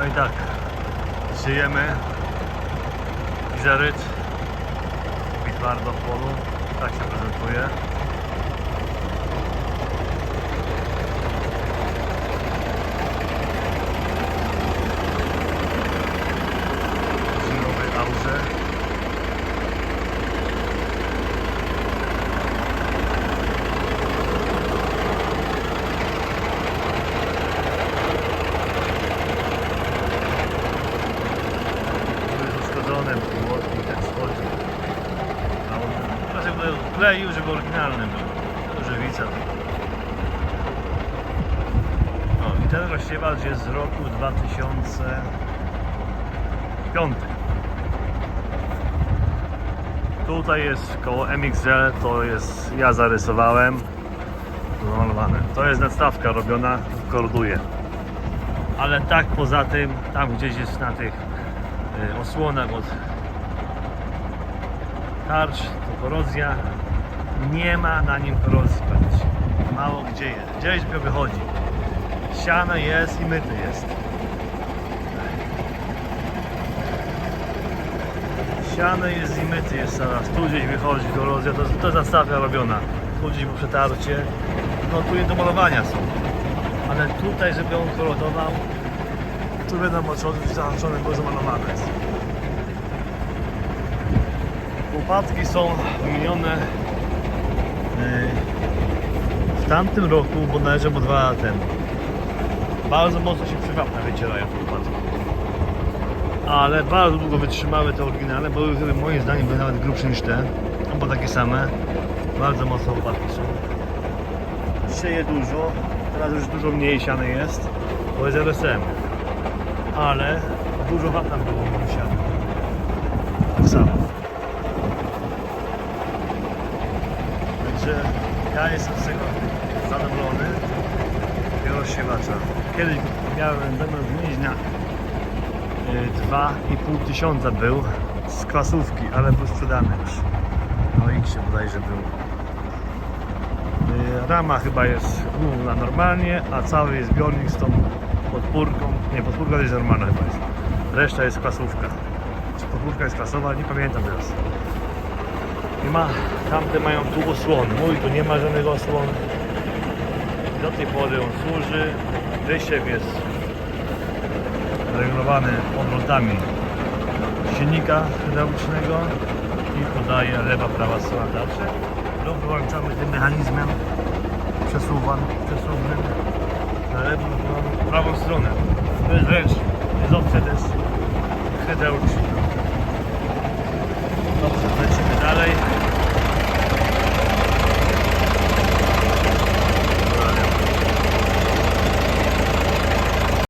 No i tak, żyjemy. Izeryt. Bitwardo w polu. Tak się prezentuje. W zimowej aurze. Tu jest uszkodzone, błotnik tak schodzi. A on, znaczy no, kleił, żeby oryginalny był. Żywica. No i ten rozsiewacz jest z roku 2005. Tutaj jest koło MXL, to jest ja zarysowałem. Zamalowane. To jest nadstawka robiona, korduje. Ale tak poza tym, tam gdzieś jest na tych y, osłonach od tarcz, to korozja. Nie ma na nim praktycznie. Mało gdzie jest. Gdzieś go wychodzi. Siane jest i myty jest. Siane jest i myty jest zaraz. Tu gdzieś wychodzi korozja. To, to jest nastawka robiona. Tu gdzieś po przetarcie. No tu do malowania są. Ale tutaj, żeby on korodował, tu co zahaczone było zamalowane jest. Łopatki są wymienione w tamtym roku, bodajże bo dwa lata temu. Bardzo mocno się przy wapnach wycierają te łopatki. Ale bardzo długo wytrzymały te oryginalne, bo były moim zdaniem były nawet grubsze niż te, albo takie same. Bardzo mocno łopatki są. Sieje dużo, teraz już dużo mniej siane jest, bo jest RSM. Ale dużo wapna było siane. Tak samo. Także ja jestem z tego zadowolony tego rozsiewacza. Kiedyś miałem zamiar zmienić na y, 2,5 tysiąca był z klasówki, ale był sprzedany już. No i się bodajże był. Y, Rama chyba jest główna normalnie, a cały jest zbiornik z tą podpórką. Nie, podpórka jest normalna chyba jest. Reszta jest klasówka. Czy podpórka jest klasowa? Nie pamiętam teraz. Ma, tamte mają tu osłony. Mój tu nie ma żadnego osłonu. Do tej pory on służy. Wysiew jest regulowany obrotami silnika hydraulicznego i podaje lewa, prawa strona tarczy. Lub wyłączamy tym mechanizmem przesuwan, przesuwnym na lewą, na prawą stronę. To jest wręcz, jest opcja też hydrauliczna. Dobrze, lecimy. 可以